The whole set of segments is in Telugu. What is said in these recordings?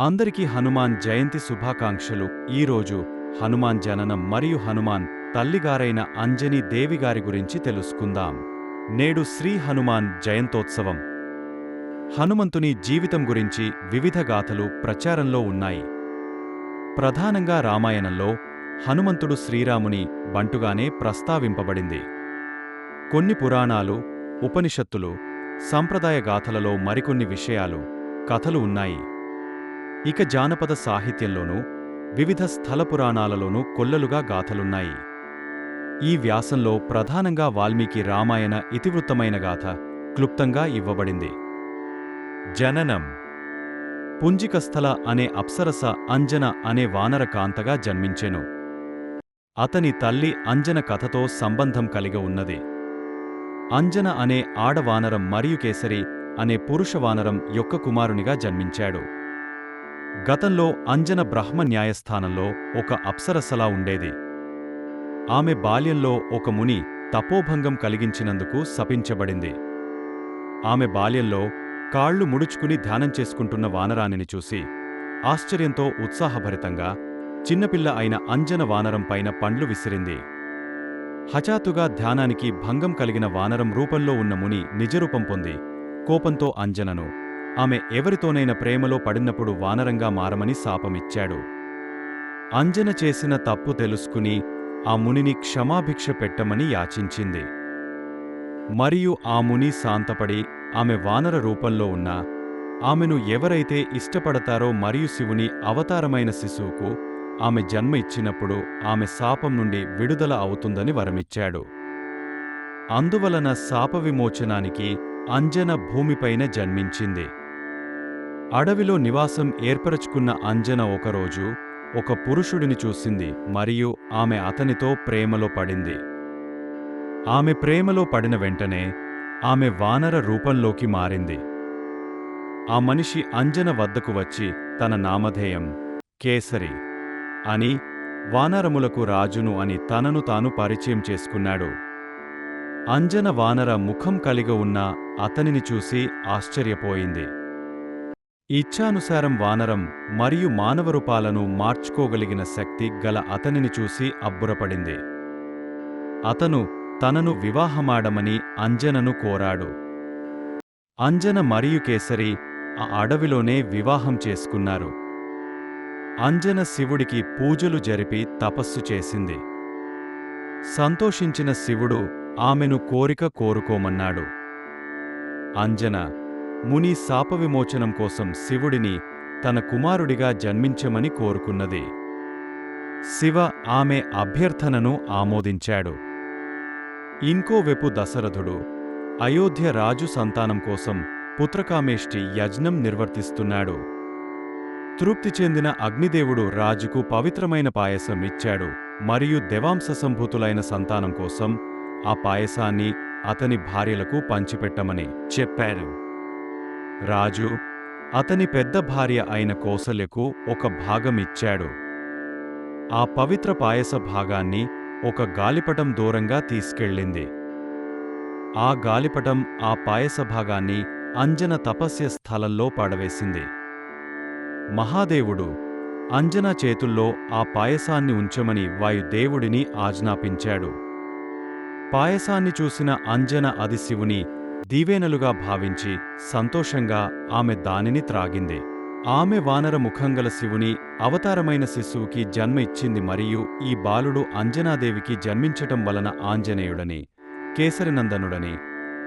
అందరికీ హనుమాన్ జయంతి శుభాకాంక్షలు. ఈరోజు హనుమాన్ జననం మరియు హనుమాన్ తల్లిగారైన అంజని దేవిగారి గురించి తెలుసుకుందాం. నేడు శ్రీ హనుమాన్ జయంతోత్సవం. హనుమంతుని జీవితం గురించి వివిధ గాథలు ప్రచారంలో ఉన్నాయి. ప్రధానంగా రామాయణంలో హనుమంతుడు శ్రీరాముని బంటుగానే ప్రస్తావింపబడింది. కొన్ని పురాణాలు ఉపనిషత్తులు సంప్రదాయ గాథలలో మరికొన్ని విషయాలు కథలు ఉన్నాయి. ఇక జానపద సాహిత్యంలోనూ వివిధ స్థల పురాణాలలోనూ కొల్లలుగా గాథలున్నాయి. ఈ వ్యాసంలో ప్రధానంగా వాల్మీకి రామాయణ ఇతివృత్తమైన గాథ క్లుప్తంగా ఇవ్వబడింది. జననం. పుంజికస్థల అనే అప్సరస అంజన అనే వానర కాంతగా జన్మించెను. అతని తల్లి అంజన కథతో సంబంధం కలిగి ఉన్నది. అంజన అనే ఆడవానరం మరియు కేసరి అనే పురుషవానరం యొక్క కుమారునిగా జన్మించాడు. గతంలో అంజన బ్రహ్మ న్యాయస్థానంలో ఒక అప్సరసలా ఉండేది. ఆమె బాల్యంలో ఒక ముని తపోభంగం కలిగించినందుకు శపించబడింది. ఆమె బాల్యంలో కాళ్ళు ముడుచుకుని ధ్యానం చేసుకుంటున్న వానరానిని చూసి ఆశ్చర్యంతో ఉత్సాహభరితంగా చిన్నపిల్ల అయిన అంజన వానరం పైన పండ్లు విసిరింది. హఠాత్తుగా ధ్యానానికి భంగం కలిగిన వానరం రూపంలో ఉన్న ముని నిజరూపం పొంది కోపంతో అంజనను ఆమె ఎవరితోనైనా ప్రేమలో పడినప్పుడు వానరంగా మారమని శాపమిచ్చాడు. అంజన చేసిన తప్పు తెలుసుకుని ఆ మునిని క్షమాభిక్ష పెట్టమని యాచించింది. మరియు ఆ ముని శాంతపడి ఆమె వానర రూపంలో ఉన్న ఆమెను ఎవరైతే ఇష్టపడతారో మరియు శివుని అవతారమైన శిశువుకు ఆమె జన్మ ఇచ్చినప్పుడు ఆమె శాపం నుండి విడుదల అవుతుందని వరమిచ్చాడు. అందువలన శాప విమోచనానికి అంజన భూమిపైన జన్మించింది. అడవిలో నివాసం ఏర్పరచుకున్న అంజన ఒకరోజు ఒక పురుషుడిని చూసింది మరియు ఆమె అతనితో ప్రేమలో పడింది. ఆమె ప్రేమలో పడిన వెంటనే ఆమె వానర రూపంలోకి మారింది. ఆ మనిషి అంజన వద్దకు వచ్చి తన నామధేయం కేసరి అని వానరములకు రాజును అని తనను తాను పరిచయం చేసుకున్నాడు. అంజన వానర ముఖం కలిగి ఉన్న అతనిని చూసి ఆశ్చర్యపోయింది. ఇచ్ఛానుసారం వానరం మరియు మానవ రూపాలను మార్చుకోగలిగిన శక్తి గల అతనిని చూసి అబ్బురపడింది. అతను తనను వివాహమాడమని అంజనను కోరాడు. అంజన మరియు కేసరి ఆ అడవిలోనే వివాహం చేసుకున్నారు. అంజన శివుడికి పూజలు జరిపి తపస్సు చేసింది. సంతోషించిన శివుడు ఆమెను కోరిక కోరుకోమన్నాడు. అంజన ముని శాపవిమోచనం కోసం శివుడిని తన కుమారుడిగా జన్మించమని కోరుకున్నది. శివ ఆమె అభ్యర్థనను ఆమోదించాడు. ఇంకోవైపు దశరథుడు అయోధ్య రాజు సంతానం కోసం పుత్రకామేష్టి యజ్ఞం నిర్వర్తిస్తున్నాడు. తృప్తి చెందిన అగ్నిదేవుడు రాజుకు పవిత్రమైన పాయసం ఇచ్చాడు. మరియు దేవాంశ సంభూతులైన సంతానం కోసం ఆ పాయసాన్ని అతని భార్యలకు పంచిపెట్టమని చెప్పారు. రాజు అతని పెద్ద భార్య అయిన కోసల్యకు ఒక భాగం ఇచ్చాడు ఆ పవిత్ర పాయస భాగాన్ని ఒక గాలిపటం దూరంగా తీసుకెళ్ళింది. ఆ గాలిపటం ఆ పాయస భాగాన్ని అంజన తపస్య స్థలంలో పడవేసింది. మహాదేవుడు అంజన చేతుల్లో ఆ పాయసాన్ని ఉంచమని వాయుదేవుడిని ఆజ్ఞాపించాడు. పాయసాన్ని చూసిన అంజన అది శివుని దీవెనలుగా భావించి సంతోషంగా ఆమె దానిని త్రాగింది. ఆమె వానర ముఖంగల శివుని అవతారమైన శిశువుకి జన్మ ఇచ్చింది మరియు ఈ బాలుడు అంజనాదేవికి జన్మించటం వలన ఆంజనేయుడని కేసరినందనుడని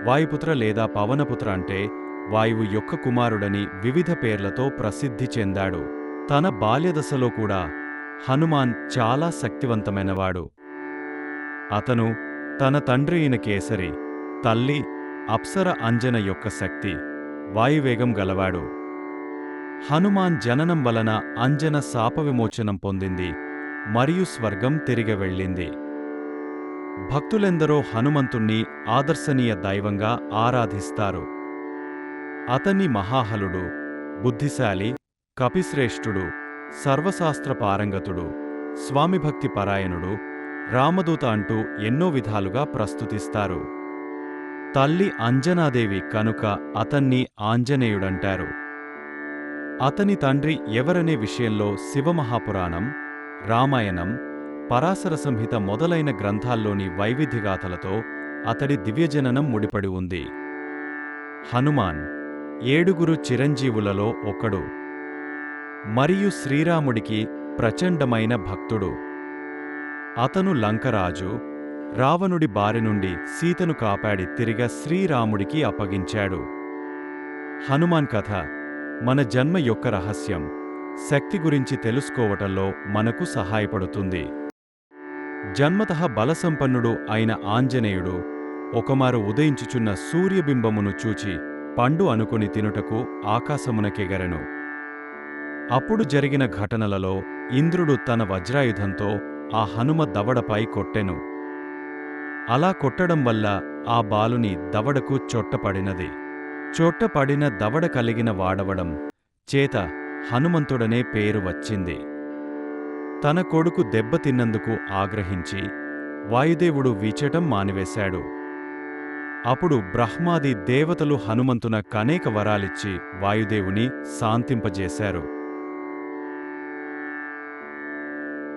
వాయుపుత్ర లేదా పవనపుత్ర అంటే వాయువు యొక్క కుమారుడని వివిధ పేర్లతో ప్రసిద్ధి చెందాడు. తన బాల్యదశలో కూడా హనుమాన్ చాలా శక్తివంతమైనవాడు. అతను తన తండ్రి అయిన కేసరి తల్లి అప్సర అంజన యొక్క శక్తి వాయువేగం గలవాడు. హనుమాన్ జననం వలన అంజన శాపవిమోచనం పొందింది మరియు స్వర్గం తిరిగి వెళ్ళింది. భక్తులెందరో హనుమంతుణ్ణి ఆదర్శనీయ దైవంగా ఆరాధిస్తారు. అతని మహాహలుడు బుద్ధిశాలి కపిశ్రేష్ఠుడు సర్వశాస్త్ర పారంగతుడు స్వామిభక్తి పరాయణుడు రామదూత అంటూ ఎన్నో విధాలుగా ప్రస్తుతిస్తారు. తల్లి అంజనాదేవి కనుక అతన్ని ఆంజనేయుడంటారు. అతని తండ్రి ఎవరనే విషయంలో శివమహాపురాణం రామాయణం పరాశర సంహిత మొదలైన గ్రంథాల్లోని వైవిధ్యగాథలతో అతడి దివ్యజననం ముడిపడి ఉంది. హనుమాన్ ఏడుగురు చిరంజీవులలో ఒకడు. మరియు శ్రీరాముడికి ప్రచండమైన భక్తుడు. అతను లంకరాజు రావణుడి బారి నుండి సీతను కాపాడి తిరిగా శ్రీరాముడికి అప్పగించాడు. హనుమాన్ కథ మన జన్మ యొక్క రహస్యం శక్తి గురించి తెలుసుకోవటంలో మనకు సహాయపడుతుంది. జన్మతః బలసంపన్నుడు అయిన ఆంజనేయుడు ఒకమారు ఉదయించుచున్న సూర్యబింబమును చూచి పండు అనుకుని తినుటకు ఆకాశమునకెగరెను అప్పుడు జరిగిన ఘటనలలో ఇంద్రుడు తన వజ్రాయుధంతో ఆ హనుమ దవడపై కొట్టెను. అలా కొట్టడం వల్ల ఆ బాలుని దవడకు చొట్టపడినది. చొట్టపడిన దవడ కలిగిన వాడవడం చేత హనుమంతుడనే పేరు వచ్చింది. తన కొడుకు దెబ్బతిన్నందుకు ఆగ్రహించి వాయుదేవుడు వీచటం మానివేశాడు. అప్పుడు బ్రహ్మాది దేవతలు హనుమంతున కనేక వరాలిచ్చి వాయుదేవుని శాంతింపజేశారు.